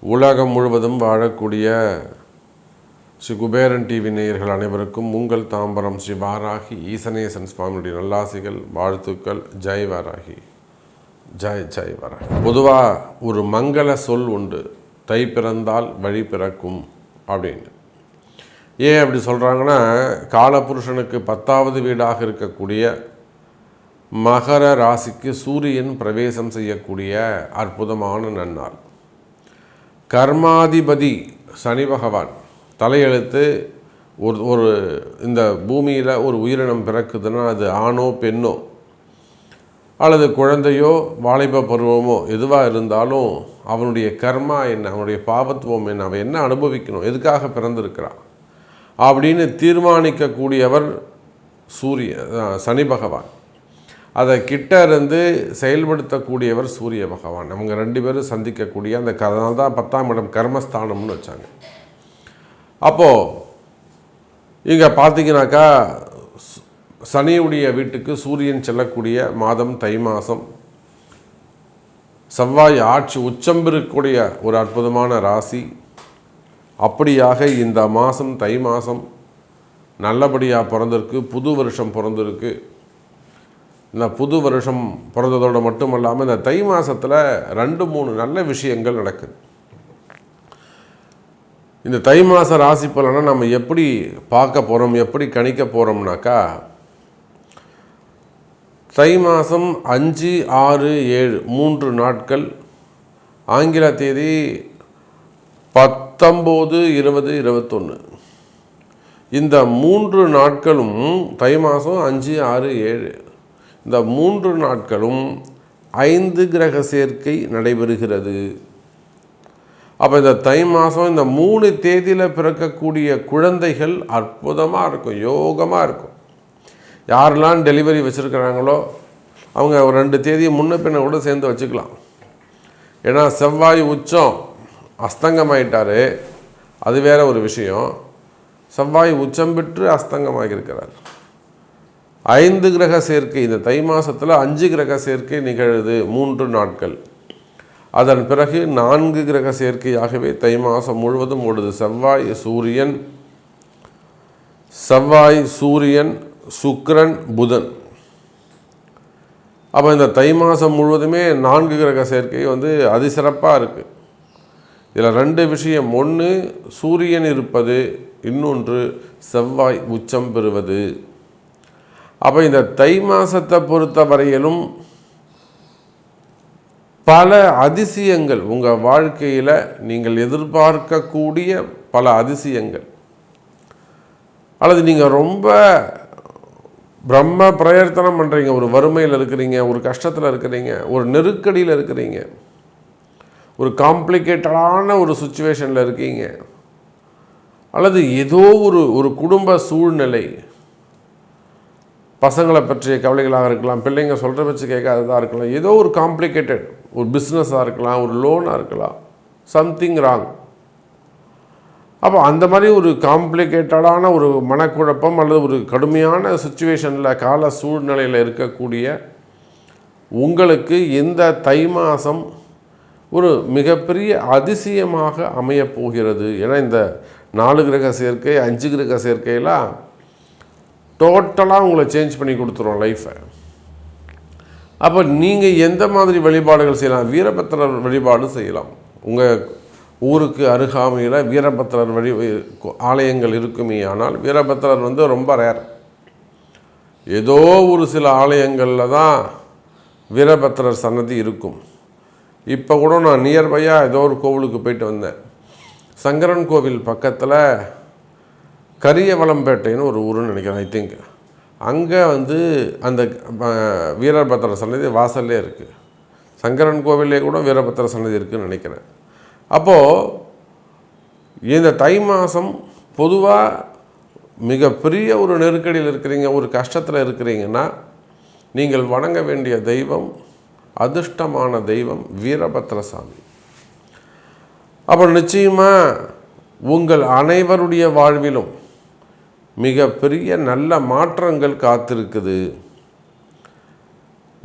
உலகம் முழுவதும் வாழக்கூடிய ஸ்ரீ குபேரன் டிவி நேயர்கள் அனைவருக்கும் உங்கள் தாம்பரம் ஸ்ரீ வாராகி ஈசனேசன் சுவாமியுடைய நல்லாசிகள் வாழ்த்துக்கள். ஜெய் வாராகி. ஜெய் ஜெய் வாராகி. பொதுவாக ஒரு மங்கள சொல் உண்டு. தை பிறந்தால் வழி பிறக்கும் அப்படின்னு. ஏன் அப்படி சொல்கிறாங்கன்னா காலபுருஷனுக்கு பத்தாவது வீடாக இருக்கக்கூடிய மகர ராசிக்கு சூரியன் பிரவேசம் செய்யக்கூடிய அற்புதமான நன்னாள். கர்மாதிபதி சனி பகவான் தலையெழுத்து ஒரு ஒரு இந்த பூமியில் ஒரு உயிரினம் பிறக்குதுன்னா அது ஆணோ பெண்ணோ அல்லது குழந்தையோ வாலிப பருவமோ எதுவாக இருந்தாலும் அவனுடைய கர்மா என்ன அவனுடைய பாவத்துவம் என்ன அவன் என்ன அனுபவிக்கணும் எதுக்காக பிறந்திருக்கிறான் அப்படின்னு தீர்மானிக்கக்கூடியவர் சூரிய சனி பகவான். அதை கிட்ட இருந்து செயல்படுத்தக்கூடியவர் சூரிய பகவான். அவங்க ரெண்டு பேரும் சந்திக்கக்கூடிய அந்த அதனால தான் பத்தாம் இடம் கர்மஸ்தானம்னு வச்சாங்க. அப்போது இங்கே பார்த்தீங்கன்னாக்கா சனியுடைய வீட்டுக்கு சூரியன் செல்லக்கூடிய மாதம் தை மாதம் செவ்வாய் ஆட்சி உச்சம் இருக்கக்கூடிய ஒரு அற்புதமான ராசி. அப்படியாக இந்த மாதம் தை மாதம் நல்லபடியாக பிறந்திருக்கு புது வருஷம் பிறந்திருக்கு. இந்த புது வருஷம் பிறந்ததோடு மட்டும் இல்லாமல் இந்த தை மாதத்தில் ரெண்டு மூணு நல்ல விஷயங்கள் நடக்குது. இந்த தை மாத ராசி பலனை நம்ம எப்படி பார்க்க போகிறோம் எப்படி கணிக்க போகிறோம்னாக்கா தை மாதம் அஞ்சு ஆறு ஏழு மூன்று நாட்கள் ஆங்கில தேதி பத்தொம்போது இருபது இருபத்தொன்று இந்த மூன்று நாட்களும் தை மாதம் அஞ்சு ஆறு ஏழு. இந்த மூன்று நாட்களும் ஐந்து கிரக சேர்க்கை நடைபெறுகிறது. அப்போ இந்த தை மாதம் இந்த மூணு தேதியில் பிறக்கக்கூடிய குழந்தைகள் அற்புதமாக இருக்கும் யோகமாக இருக்கும். யாரெல்லாம் டெலிவரி வச்சுருக்கிறாங்களோ அவங்க ஒரு ரெண்டு தேதியை முன்ன பின்ன கூட சேர்ந்து வச்சுக்கலாம். ஏன்னா செவ்வாய் உச்சம் அஸ்தங்கமாயிட்டார். அது வேற ஒரு விஷயம். செவ்வாய் உச்சம் பெற்று அஸ்தங்கமாகியிருக்கிறார். ஐந்து கிரக சேர்க்கை இந்த தை மாதத்தில் அஞ்சு கிரக சேர்க்கை நிகழுது மூன்று நாட்கள். அதன் பிறகு நான்கு கிரக சேர்க்கையாகவே தை மாதம் முழுவதும் ஓடுது. செவ்வாய் சூரியன் செவ்வாய் சூரியன் சுக்ரன் புதன். அப்போ இந்த தை மாதம் முழுவதுமே நான்கு கிரக சேர்க்கை வந்து அதிசிறப்பாக இருக்குது இதில் ரெண்டு விஷயம். ஒன்று சூரியன் இருப்பது இன்னொன்று செவ்வாய் உச்சம் பெறுவது. அப்போ இந்த தை மாதத்தை பொறுத்த வரையிலும் பல அதிசயங்கள் உங்கள் வாழ்க்கையில் நீங்கள் எதிர்பார்க்கக்கூடிய பல அதிசயங்கள். அல்லது நீங்கள் ரொம்ப பிரம்ம பிரயத்தனம் பண்ணுறீங்க ஒரு வறுமையில் இருக்கிறீங்க ஒரு கஷ்டத்தில் இருக்கிறீங்க ஒரு நெருக்கடியில் இருக்கிறீங்க ஒரு காம்ப்ளிகேட்டடான ஒரு சுச்சுவேஷனில் இருக்கீங்க. அல்லது ஏதோ ஒரு ஒரு குடும்ப சூழ்நிலை பசங்களை பற்றிய கவலைகளாக இருக்கலாம் பிள்ளைங்க சொல்கிற வச்சு கேட்காததாக இருக்கலாம் ஏதோ ஒரு காம்ப்ளிகேட்டட் ஒரு பிஸ்னஸாக இருக்கலாம் ஒரு லோனாக இருக்கலாம் சம்திங் ராங் அப்போ அந்த மாதிரி ஒரு காம்ப்ளிகேட்டடான ஒரு மனக்குழப்பம் அல்லது ஒரு கடுமையான சுச்சுவேஷனில் கால சூழ்நிலையில் இருக்கக்கூடிய உங்களுக்கு இந்த தை மாதம் ஒரு மிகப்பெரிய அதிசயமாக அமையப் போகிறது. ஏன்னா இந்த நாலு கிரக சேர்க்கை அஞ்சு கிரக சேர்க்கையெல்லாம் டோட்டலாக உங்களை சேஞ்ச் பண்ணி கொடுத்துரும் லைஃப்பை அப்போ நீங்கள் எந்த மாதிரி வழிபாடுகள் செய்யலாம்? வீரபத்திரர் வழிபாடு செய்யலாம். உங்கள் ஊருக்கு அருகாமையில் வீரபத்திரர் வழி ஆலயங்கள் இருக்குமே ஆனால் வீரபத்திரர் வந்து ரொம்ப ரேர் ஏதோ ஒரு சில ஆலயங்களில் தான் வீரபத்திரர் சன்னதி இருக்கும். இப்போ கூட நான் நியர்பையாக ஏதோ ஒரு கோவிலுக்கு போயிட்டு வந்தேன். சங்கரன் கோவில் பக்கத்தில் கரியவளம்பேட்டைன்னு ஒரு ஊருன்னு நினைக்கிறேன் ஐ திங்க் அங்கே வந்து அந்த வீரபத்திர சன்னதி வாசல்லே இருக்குது சங்கரன் கோவிலே கூட வீரபத்திர சன்னதி இருக்குதுன்னு நினைக்கிறேன். அப்போது இந்த தை மாதம் பொதுவாக மிகப்பெரிய ஒரு நெருக்கடியில் இருக்கிறீங்க ஒரு கஷ்டத்தில் இருக்கிறீங்கன்னா நீங்கள் வணங்க வேண்டிய தெய்வம் அதிர்ஷ்டமான தெய்வம் வீரபத்திர சாமி. அப்போ நிச்சயமாக உங்கள் அனைவருடைய வாழ்விலும் மிகப்பெரிய நல்ல மாற்றங்கள் காத்திருக்குது.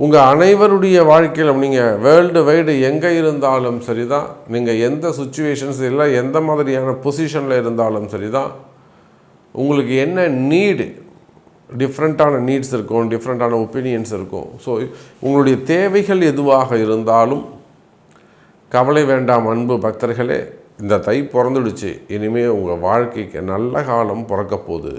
உங்கள் அனைவருடைய வாழ்க்கையில் நீங்கள் வேர்ல்டு வைடு எங்கே இருந்தாலும் சரி தான் நீங்கள் எந்த சுச்சுவேஷன்ஸ் இல்லை எந்த மாதிரியான பொசிஷனில் இருந்தாலும் சரி தான் உங்களுக்கு என்ன நீடு டிஃப்ரெண்ட்டான நீட்ஸ் இருக்கும் டிஃப்ரெண்ட்டான ஒப்பீனியன்ஸ் இருக்கும். ஸோ உங்களுடைய தேவைகள் எதுவாக இருந்தாலும் கவலை வேண்டாம் அன்பு பக்தர்களே. இந்த தை பிறந்துடுச்சு. இனிமேல் உங்கள் வாழ்க்கைக்கு நல்ல காலம் பிறக்க போகுது.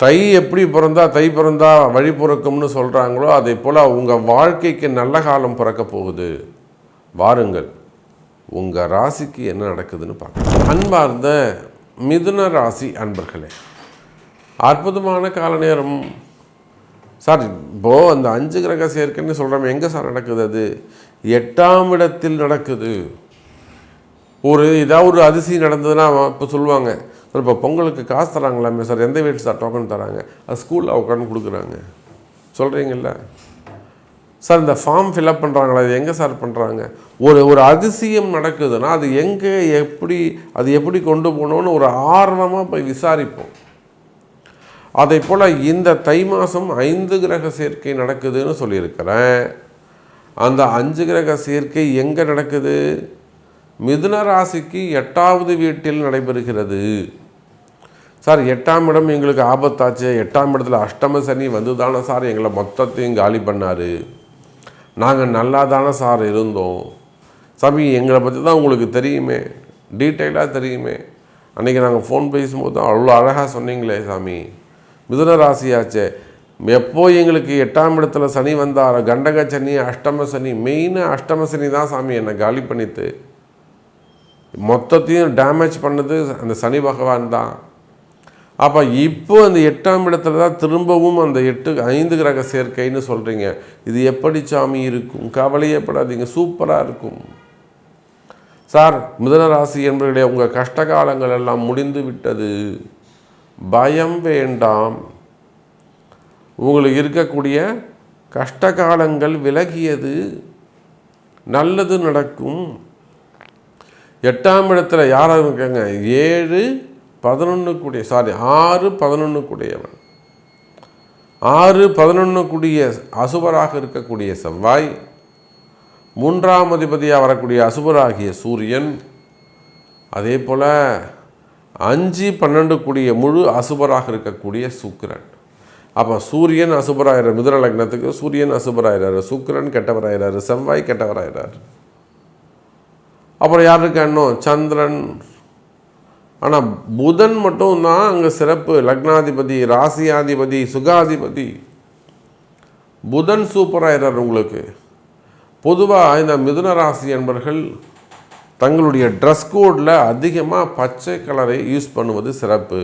தை எப்படி பிறந்தா தை பிறந்தா வழி பிறக்கும்னு சொல்கிறாங்களோ அதே போல் உங்கள் வாழ்க்கைக்கு நல்ல காலம் பிறக்க போகுது. வாருங்கள் உங்கள் ராசிக்கு என்ன நடக்குதுன்னு பார்க்கலாம். அன்பார்ந்த மிதுன ராசி அன்பர்களே அற்புதமான கால நேரம். சார் இப்போது அந்த அஞ்சு கிரக சேர்க்கைன்னு சொல்கிறோம் எங்கே சார் நடக்குது அது? எட்டாம் இடத்தில் நடக்குது. ஒரு ஏதாவது ஒரு அதிசயம் நடந்ததுன்னா இப்போ சொல்லுவாங்க. சார் இப்போ பொங்கலுக்கு காசு தராங்களாமே சார் எந்த வீட்டு சார் டோக்கன் தராங்க? அது ஸ்கூலில் உட்காந்து கொடுக்குறாங்க. சொல்கிறீங்கள சார் இந்த ஃபார்ம் ஃபில்அப் பண்ணுறாங்களா அது எங்கே சார் பண்ணுறாங்க ஒரு ஒரு அதிசயம் நடக்குதுன்னா அது எங்கே எப்படி அது எப்படி கொண்டு போகணும்னு ஒரு ஆர்வமாக போய் விசாரிப்போம். அதே போல் இந்த தை மாதம் ஐந்து கிரக சேர்க்கை நடக்குதுன்னு சொல்லியிருக்கிறேன். அந்த அஞ்சு கிரக சேர்க்கை எங்கே நடக்குது? மிதுன ராசிக்கு எட்டாவது வீட்டில் நடைபெறுகிறது. சார் எட்டாம் இடம் எங்களுக்கு ஆபத்தாச்சு. எட்டாம் இடத்துல அஷ்டம சனி வந்து தானே சார் எங்களை மொத்தத்தையும் காலி பண்ணார். நாங்கள் நல்லா தானே சார் இருந்தோம். சாமி எங்களை பற்றி தான் உங்களுக்கு தெரியுமே. டீட்டெயிலாக தெரியுமே. அன்றைக்கி நாங்கள் ஃபோன் பேசும்போது தான் அவ்வளோ அழகாக சொன்னீங்களே சாமி. மிதுன ராசியாச்சே. எப்போ எங்களுக்கு எட்டாம் இடத்துல சனி வந்தார் கண்டக சனி அஷ்டம சனி மெயினாக அஷ்டம சனி தான் சாமி என்னை காலி பண்ணித்து. மொத்தத்தையும் டேமேஜ் பண்ணது அந்த சனி பகவான் தான். அப்போ இப்போ அந்த எட்டாம் இடத்துல தான் திரும்பவும் அந்த எட்டு ஐந்து கிரக சேர்க்கைன்னு சொல்கிறீங்க இது எப்படி சாமி இருக்கும்? கவலையப்படாதீங்க சூப்பராக இருக்கும். சார் மிதன ராசி என்பவர்களே உங்கள் கஷ்டகாலங்கள் எல்லாம் முடிந்து விட்டது. பயம் வேண்டாம். உங்களுக்கு இருக்கக்கூடிய கஷ்ட காலங்கள் விலகியது. நல்லது நடக்கும். எட்டாம் இடத்துல யாராக இருக்காங்க ஏழு பதினொன்று கூடிய சாரி ஆறு பதினொன்று கூடியவன் ஆறு பதினொன்று கூடிய அசுபராக இருக்கக்கூடிய செவ்வாய் மூன்றாம் அதிபதியாக வரக்கூடிய அசுபராகிய சூரியன் அதே போல் அஞ்சு பன்னெண்டு கூடிய முழு அசுபராக இருக்கக்கூடிய சுக்கிரன். அப்போ சூரியன் அசுபராகிறார் மிதுர லக்னத்துக்கு சூரியன் அசுபராயிராரு சுக்கிரன் கெட்டவராயிராரு செவ்வாய் கெட்டவராகிறார் அப்புறம் யார் இருக்கா இன்னும்? சந்திரன். ஆனால் புதன் மட்டும் தான் அங்கே சிறப்பு. லக்னாதிபதி ராசியாதிபதி சுகாதிபதி. புதன் சூப்பராகிறார் உங்களுக்கு. பொதுவாக இந்த மிதுன ராசி என்பர்கள் தங்களுடைய ட்ரெஸ் கோடில் அதிகமாக பச்சை கலரை யூஸ் பண்ணுவது சிறப்பு.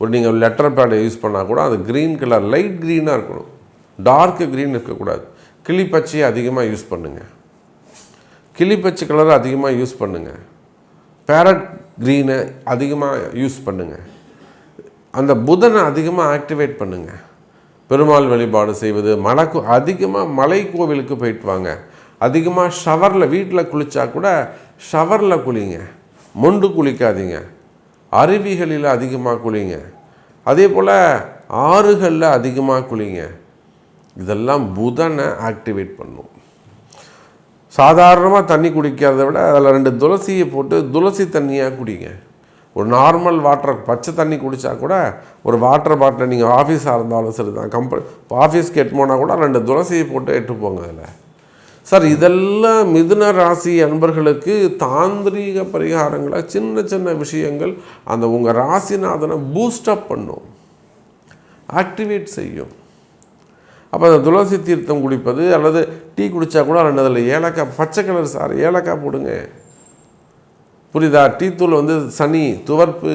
ஒரு நீங்கள் லெட்டர் பேடை யூஸ் பண்ணால் கூட அது க்ரீன் கலர் லைட் க்ரீனாக இருக்கணும். டார்க்கு க்ரீன் இருக்கக்கூடாது. கிளி பச்சையை அதிகமாக யூஸ் பண்ணுங்கள் கிளி பச்சை கலரை அதிகமாக யூஸ் பண்ணுங்கள் பேரட் க்ரீனை அதிகமாக யூஸ் பண்ணுங்கள் அந்த புதனை அதிகமாக ஆக்டிவேட் பண்ணுங்கள் பெருமாள் வழிபாடு செய்வது மலைக்கு அதிகமாக மலை கோவிலுக்கு போயிட்டு வாங்க. அதிகமாக ஷவரில் வீட்டில் குளித்தா கூட ஷவரில் குளிங்க. மொண்டு குளிக்காதீங்க. அருவிகளில் அதிகமாக குளிங்க. அதே போல் ஆறுகளில் அதிகமாக குளிங்க. இதெல்லாம் புதனை ஆக்டிவேட் பண்ணும். சாதாரணமாக தண்ணி குடிக்கிறத விட அதில் ரெண்டு துளசியை போட்டு துளசி தண்ணியாக குடிங்க. ஒரு நார்மல் வாட்டர் பச்சை தண்ணி குடித்தா கூட ஒரு வாட்டர் பாட்டில் நீங்கள் ஆஃபீஸாக இருந்தாலும் சரி தான் கம்பெனி ஆஃபீஸ்க்கு எட்டு போனால் கூட ரெண்டு துளசியை போட்டு எட்டு போங்க அதில். சார் இதெல்லாம் மிதுன ராசி அன்பர்களுக்கு தாந்திரீக பரிகாரங்களை சின்ன சின்ன விஷயங்கள் அந்த உங்கள் ராசிநாதனை பூஸ்டப் பண்ணும். ஆக்டிவேட் செய்யும். அப்போ அந்த துளசி தீர்த்தம் குடிப்பது அல்லது டீ குடித்தா கூட ரெண்டு அதில் ஏலக்காய் பச்சை கலர் சார் ஏலக்காய் போடுங்க. புரியுதா? டீ தூள் வந்து சனி துவர்ப்பு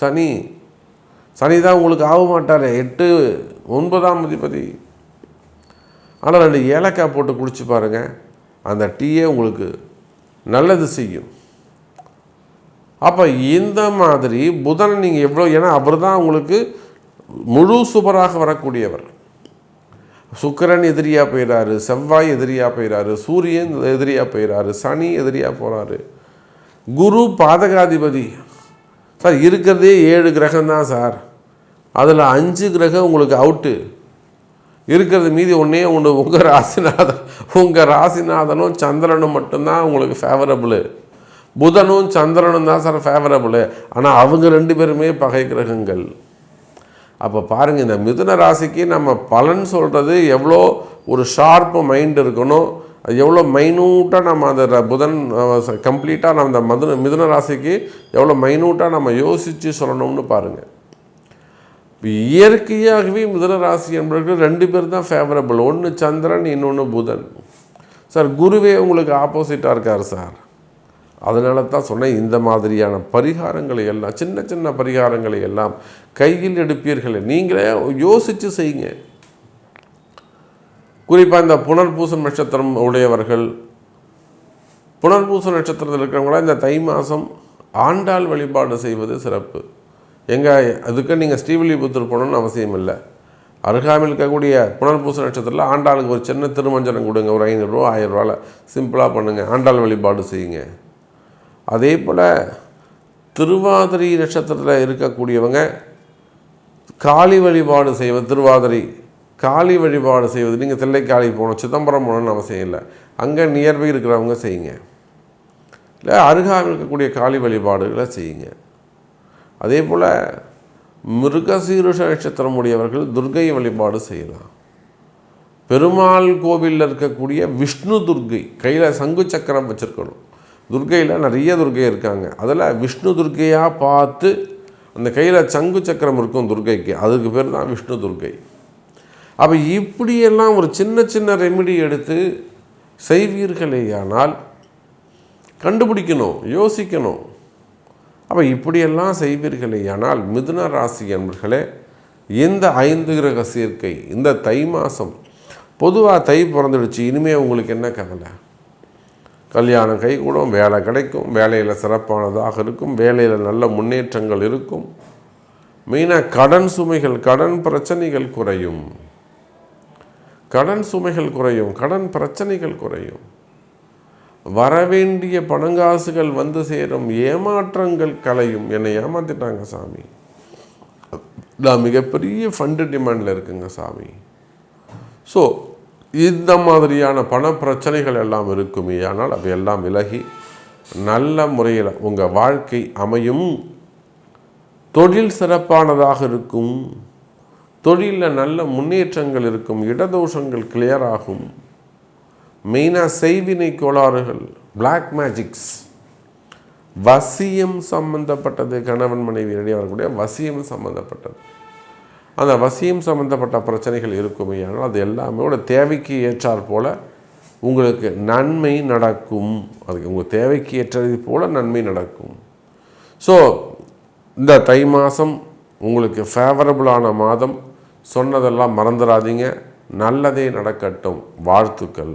சனி. சனி தான் உங்களுக்கு ஆக மாட்டார் எட்டு ஒன்பதாம் அதிபதி. ஆனால் ரெண்டு ஏலக்காய் போட்டு குடிச்சு பாருங்கள் அந்த டீயே உங்களுக்கு நல்லது செய்யும். அப்போ இந்த மாதிரி புதனை நீங்கள் எவ்வளோ ஏன்னா அவர் தான் உங்களுக்கு முழு சுபராக வரக்கூடியவர். சுக்கிரன் எதிரியாக போயிறாரு செவ்வாய் எதிரியாக போயிறாரு சூரியன் எதிரியாக போயிறாரு சனி எதிரியாக போகிறாரு குரு பாதகாதிபதி. சார் இருக்கிறதே ஏழு கிரகம் தான் சார். அதில் அஞ்சு கிரகம் உங்களுக்கு அவுட்டு இருக்கிறது மீதி ஒன்றே ஒன்று உங்கள் ராசிநாதன் உங்கள் ராசிநாதனும் சந்திரனும் மட்டும்தான் உங்களுக்கு ஃபேவரபுளு புதனும் சந்திரனும் தான் சார் ஃபேவரபுளு ஆனால் அவங்க ரெண்டு பேருமே பகை கிரகங்கள். அப்போ பாருங்கள் இந்த மிதுன ராசிக்கு நம்ம பலன் சொல்கிறது எவ்வளோ ஒரு ஷார்ப்பு மைண்ட் இருக்கணும் அது எவ்வளோ மைனூட்டாக நம்ம அந்த புதன் கம்ப்ளீட்டாக நம்ம அந்த மதுன மிதுன ராசிக்கு எவ்வளோ மைனூட்டாக நம்ம யோசித்து சொல்லணும்னு பாருங்கள் இயற்கையாகவே மிதுன ராசி என்பவர்கள் ரெண்டு பேர் தான் ஃபேவரபிள் ஒன்று சந்திரன் இன்னொன்று புதன். சார் குருவே உங்களுக்கு ஆப்போசிட்டாக இருக்கார் சார். அதனால தான் சொன்னேன் இந்த மாதிரியான பரிகாரங்களை எல்லாம் சின்ன சின்ன பரிகாரங்களை எல்லாம் கையில் எடுப்பீர்கள். நீங்களே யோசித்து செய்யுங்க. குறிப்பாக இந்த புனர்பூசன் நட்சத்திரம் உடையவர்கள் புனர்பூச நட்சத்திரத்தில் இருக்கிறவங்களாம் இந்த தை மாதம் ஆண்டாள் வழிபாடு செய்வது சிறப்பு. எங்கே அதுக்கு நீங்கள் ஸ்ரீவில்லிபுத்தூர் போகணும்னு அவசியம் இல்லை. அருகாமையில் இருக்கக்கூடிய புனர்பூச நட்சத்திரத்தில் ஆண்டாளுக்கு ஒரு சின்ன திருமஞ்சனம் கொடுங்க ஒரு ஐநூறுரூவா ஆயிரரூவாவில் சிம்பிளாக பண்ணுங்கள் ஆண்டாள் வழிபாடு செய்யுங்க. அதே போல் திருவாதிரை நட்சத்திரத்தில் இருக்கக்கூடியவங்க காளி வழிபாடு செய்வது திருவாதிரை காளி வழிபாடு செய்வது நீங்கள் தில்லைக்காளி போகணும் சிதம்பரம் போகணும்னு அவசியம் இல்லை. அங்கே நியர்பை இருக்கிறவங்க செய்யுங்க. இல்லை அருகாமல் இருக்கக்கூடிய காளி வழிபாடுகளை செய்யுங்க. அதே போல் மிருகசீருஷ நட்சத்திரம் உடையவர்கள் துர்க்கை வழிபாடு செய்யலாம். பெருமாள் கோவிலில் இருக்கக்கூடிய விஷ்ணு துர்க்கை கையில் சங்கு சக்கரம் வச்சுருக்கணும். துர்க்கையில் நிறைய துர்க்கை இருக்காங்க. அதில் விஷ்ணு துர்க்கையாக பார்த்து அந்த கையில் சங்கு சக்கரம் இருக்கும் துர்க்கைக்கு அதுக்கு பேர் தான் விஷ்ணு துர்க்கை அப்போ இப்படியெல்லாம் ஒரு சின்ன சின்ன ரெமெடி எடுத்து செய்வீர்களேயானால் கண்டுபிடிக்கணும் யோசிக்கணும். அப்போ இப்படியெல்லாம் செய்வீர்களேயானால் மிதுன ராசி என்பர்களே இந்த ஐந்து கிரக சேர்க்கை இந்த தை மாதம் பொதுவாக தை பிறந்துடுச்சு இனிமேல் உங்களுக்கு என்ன கவலை? கல்யாணம் கைகூடும் வேலை கிடைக்கும் வேலையில் சிறப்பானதாக இருக்கும் வேலையில் நல்ல முன்னேற்றங்கள் இருக்கும். மெயினாக கடன் சுமைகள் கடன் பிரச்சனைகள் குறையும். கடன் சுமைகள் குறையும் கடன் பிரச்சனைகள் குறையும். வரவேண்டிய பணங்காசுகள் வந்து சேரும் ஏமாற்றங்கள் கலையும். என்னை ஏமாத்திட்டாங்க சாமி. நான் மிகப்பெரிய ஃபண்டு டிமாண்டில் இருக்குங்க சாமி. ஸோ இந்த மாதிரியான பண பிரச்சனைகள் எல்லாம் இருக்குமே ஆனால் அவையெல்லாம் விலகி நல்ல முறையில் உங்கள் வாழ்க்கை அமையும். தொழில் சிறப்பானதாக இருக்கும். தொழிலில் நல்ல முன்னேற்றங்கள் இருக்கும். இடதோஷங்கள் கிளியர் ஆகும். மெயினாக செய்வினை கோளாறுகள் பிளாக் மேஜிக்ஸ் வசியம் சம்பந்தப்பட்டது. கணவன் மனைவி இடையே வரக்கூடிய வசியம் சம்பந்தப்பட்டது. அந்த வசியம் சம்பந்தப்பட்ட பிரச்சனைகள் இருக்குமே ஆனால் அது எல்லாமே ஒரு தேவைக்கு ஏற்றாற் போல உங்களுக்கு நன்மை நடக்கும். அதுக்கு உங்கள் தேவைக்கு ஏற்றது போல நன்மை நடக்கும். ஸோ இந்த தை மாதம் உங்களுக்கு ஃபேவரபுளான மாதம். சொன்னதெல்லாம் மறந்துடாதீங்க நல்லதே நடக்கட்டும். வாழ்த்துக்கள்.